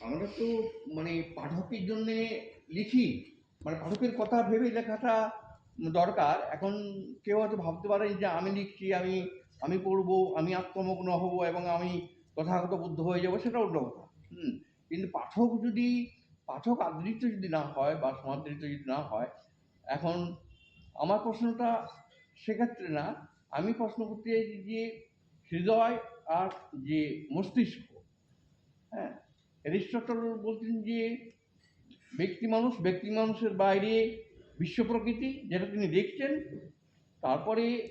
আমরা তো মানে পাঠকের জন্যে লিখি। মানে পাঠকের কথা ভেবে লেখাটা দরকার। এখন কেউ হয়তো ভাবতে পারেন যে আমি লিখছি, আমি আমি পড়ব, আমি আত্মমগ্ন হব এবং আমি তথাগত বুদ্ধ হয়ে যাব সেটা অন্য কথা। হুম, কিন্তু পাঠক যদি, পাঠক আদৃত যদি না হয় বা সমাদৃত যদি না হয়, এখন আমার প্রশ্নটা সেক্ষেত্রে না, আমি প্রশ্ন করতে চাইছি যে হৃদয় আর যে মস্তিষ্ক হ্যাঁ অ্যারিস্টটল বলতেন যে ব্যক্তি মানুষ ব্যক্তি মানুষের বাইরে বিশ্ব প্রকৃতি যেটা তিনি দেখছেন তারপরে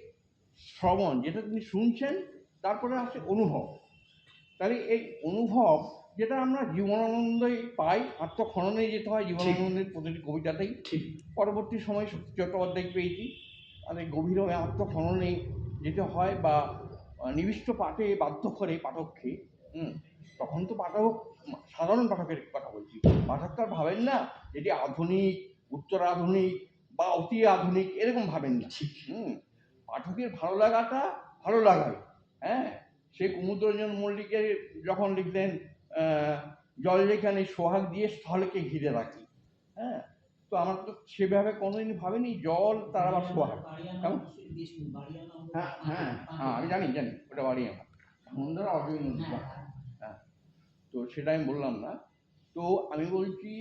শ্রবণ যেটা তিনি শুনছেন তারপরে আসে অনুভব। তাহলে এই অনুভব যেটা আমরা জীবনানন্দই পাই আত্মখননে যেতে হয় জীবনানন্দের প্রতিটি কবিতাতেই। পরবর্তী সময় শক্তি চট্টোপাধ্যায় পেয়েছি। মানে গভীরভাবে আত্মখননে যেতে হয় বা নিবিষ্ট পাঠে বাধ্য করে পাঠককে হুম, তখন তো পাঠক সাধারণ পাঠকের কথা বলছি। পাঠক তো আর ভাবেন না এটি আধুনিক উত্তরাধুনিক বা অতি আধুনিক এরকম ভাবেন না। ঠিক। হুম পাঠকের ভালো লাগাটা ভালো লাগাই হ্যাঁ সে কুমুদরঞ্জন মল্লিকের যখন লিখলেন জল যেখানে সোহাগ দিয়ে স্থলকে ঘিরে রাখি। হ্যাঁ তো আমার তো সেভাবে কোনোদিন ভাবিনি জল তার আবার সোহাগ। কেমন? হ্যাঁ হ্যাঁ হ্যাঁ আমি জানি জানি ওটা বাড়ি আমার মন্দারা অজয় সেটা আমি বললাম না। তো আমি বলছি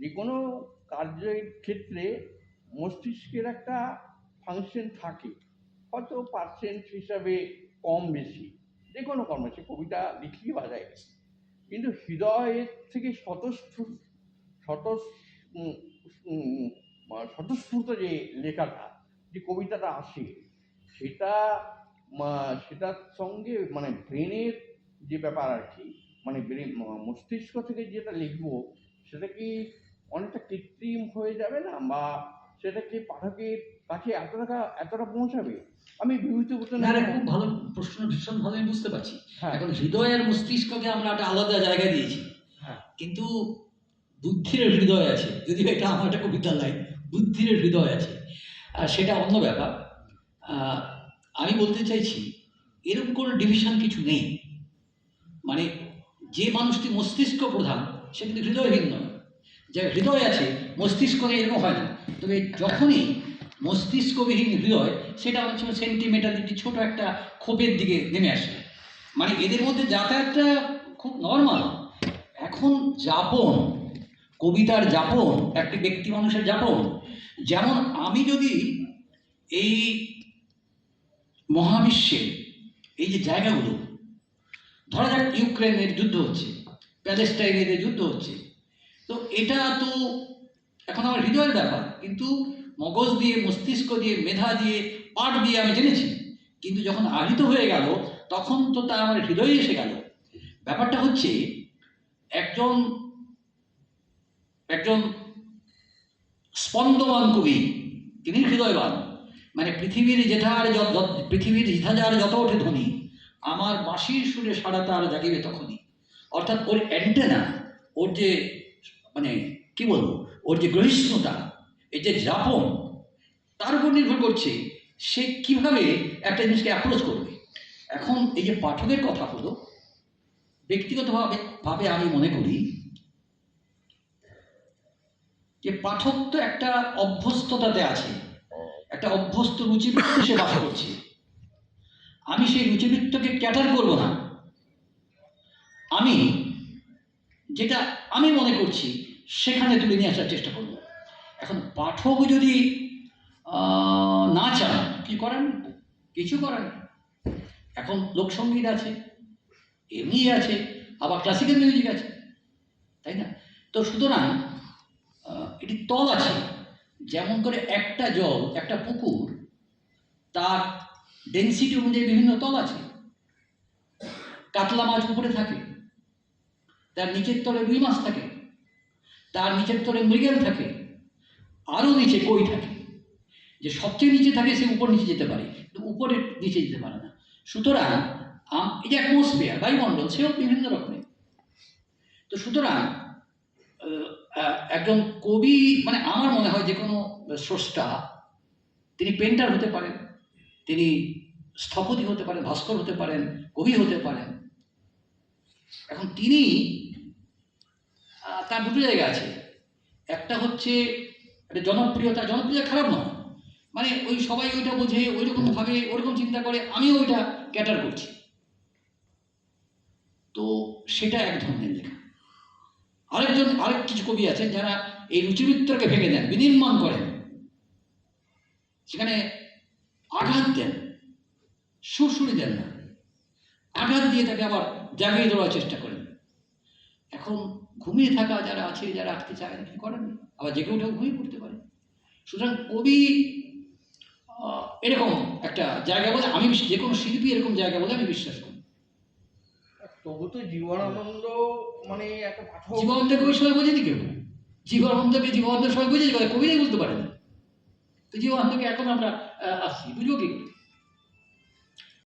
যে কোনো কার্যের ক্ষেত্রে মস্তিষ্কের একটা ফাংশন থাকে, হয়তো পার্সেন্ট হিসাবে কম বেশি। যে কোনো কর্ম, সে কবিতা লিখি বা যায় কিন্তু হৃদয়ের থেকে স্বতঃস্ফূর্ত স্বতঃ স্বতঃস্ফূর্ত যে লেখাটা, যে কবিতাটা আসে, সেটা সেটার সঙ্গে মানে ব্রেনের যে ব্যাপার আর কি মানে মস্তিষ্ক থেকে যেটা লিখব সেটা কি অনেকটা কৃত্রিম হয়ে যাবে না? বা সেটা কি পাঠকের কাছে এতটা এতটা পৌঁছাবে? আমি বিভূত না রে, খুব ভালো প্রশ্ন ভীষণ ভালো আমি বুঝতে পারছি। হ্যাঁ। এখন হৃদয় আর মস্তিষ্ককে আমরা একটা আলাদা জায়গায় দিয়েছি। হ্যাঁ। কিন্তু বুদ্ধির হৃদয় আছে যদিও এটা আমার একটা কবিতার লাইন বুদ্ধির হৃদয় আছে। আর সেটা অন্য ব্যাপার। আমি বলতে চাইছি এরকম কোনো ডিভিশন কিছু নেই। মানে যে মানুষটি মস্তিষ্ক প্রধান, সে কিন্তু হৃদয়হীন নয়। যে হৃদয় আছে মস্তিষ্ক নিয়ে এরকম হয় না। তবে যখনই মস্তিষ্কবিহীন হৃদয়, সেটা সময় সেন্টিমেন্টালিটি ছোট একটা ক্ষোভের দিকে নেমে আসে। মানে এদের মধ্যে যাতায়াতটা খুব নর্মাল এখন যাপন, কবিতার যাপন, একটি ব্যক্তি মানুষের যাপন, যেমন আমি যদি এই মহাবিশ্বে, এই যে জায়গাগুলো ধরা যাক ইউক্রেনের যুদ্ধ হচ্ছে প্যালেস্টাইনের যুদ্ধ হচ্ছে। তো এটা তো এখন আমার হৃদয়ের ব্যাপার, কিন্তু মগজ দিয়ে, মস্তিষ্ক দিয়ে, মেধা দিয়ে, পাঠ দিয়ে আমি জেনেছি। কিন্তু যখন আহিত হয়ে গেল, তখন তো তা আমার হৃদয়ে এসে গেল। ব্যাপারটা হচ্ছে, একজন একজন স্পন্দবান কবি, তিনি হৃদয়বান। মানে পৃথিবীর যত যত- পৃথিবীর জিথাজার যত ওঠে ধ্বনি আমার বাঁশির সুরে সারা তার জাগিবে তখনই। অর্থাৎ ওর অ্যান্টেনা ওর যে মানে কি বলব, ওর যে গ্রহিষ্ণুতা, এই যে যাপন, তার উপর নির্ভর করছে সে কীভাবে একটা জিনিসকে অ্যাপ্রোচ করবে। এখন এই যে পাঠকের কথা হলো, ব্যক্তিগতভাবে, ভাবে আমি মনে করি যে পাঠক তো একটা অভ্যস্ততাতে আছে, একটা অভ্যস্ত রুচিবৃত্তে সে বাস করছে। আমি সেই রুচিবৃত্তকে ক্যাটার করব না। আমি যেটা আমি মনে করছি, সেখানে তুলে নিয়ে আসার চেষ্টা করব। এখন পাঠক যদি না চান, কি করেন? কিছু করেন। এখন লোকসঙ্গীত আছে, এমনি আছে, আবার ক্লাসিক্যাল মিউজিক আছে, তাই না? তো সুতরাং এটি তল আছে। যেমন করে একটা জল, একটা পুকুর, তার ডেন্সিটি অনুযায়ী বিভিন্ন তল আছে। কাতলা মাছ উপরে থাকে। তার নিচের তলে রুই মাছ থাকে। তার নিচের তলে মৃগেল থাকে। আরও নিচে কই থাকে। যে সবচেয়ে নিচে থাকে সে উপর নিচে যেতে পারে। কিন্তু উপরে নিচে যেতে পারে না। সুতরাং এই যে অ্যাটমসফিয়ার বায়ুমণ্ডল, সেও বিভিন্ন রকমের। তো সুতরাং একজন কবি মানে আমার মনে হয় যে কোনো স্রষ্টা, তিনি পেন্টার হতে পারেন। তিনি স্থপতি হতে পারেন, ভাস্কর হতে পারেন, কবি হতে পারেন। এখন তিনি তার দুটো জায়গা আছে। একটা হচ্ছে একটা জনপ্রিয়তা জনপ্রিয়তা খারাপ নয়। মানে ওই সবাই ওইটা বোঝে ওই রকম ভাবে, ওরকম চিন্তা করে, আমিও ওইটা ক্যাটার করছি। তো সেটা এক ধরনের লেখা। আরেকজন, আরেক কিছু কবি আছেন যারা এই রুচিমিত্রকে ভেঙে দেন, বিনির্মাণ করেন। সেখানে আঘাত দেন। সুরসুরি দেন না। আঘাত দিয়ে তাকে আবার জাগিয়ে দেওয়ার চেষ্টা করেন। এখন ঘুমিয়ে থাকা যারা আছে যারা আঁকতে চায় না কি করেন? আবার জেগে উঠেও ঘুমিয়ে পড়তে পারে সুতরাং কবি এরকম একটা জায়গা বলে আমি যে কোনো শিল্পী এরকম জায়গা বলে আমি বিশ্বাস করি। তবু তো জীবনানন্দ মানে একটা জীবনানন্দকে ওই সময় বোঝেনি কেউ? জীবনানন্দকে জীবনানন্দের সময় বুঝেছি কবিরাই বলতে পারেন। তো জীবনানন্দকে এখন আমরা আহ, আসছি বুঝব কি করে?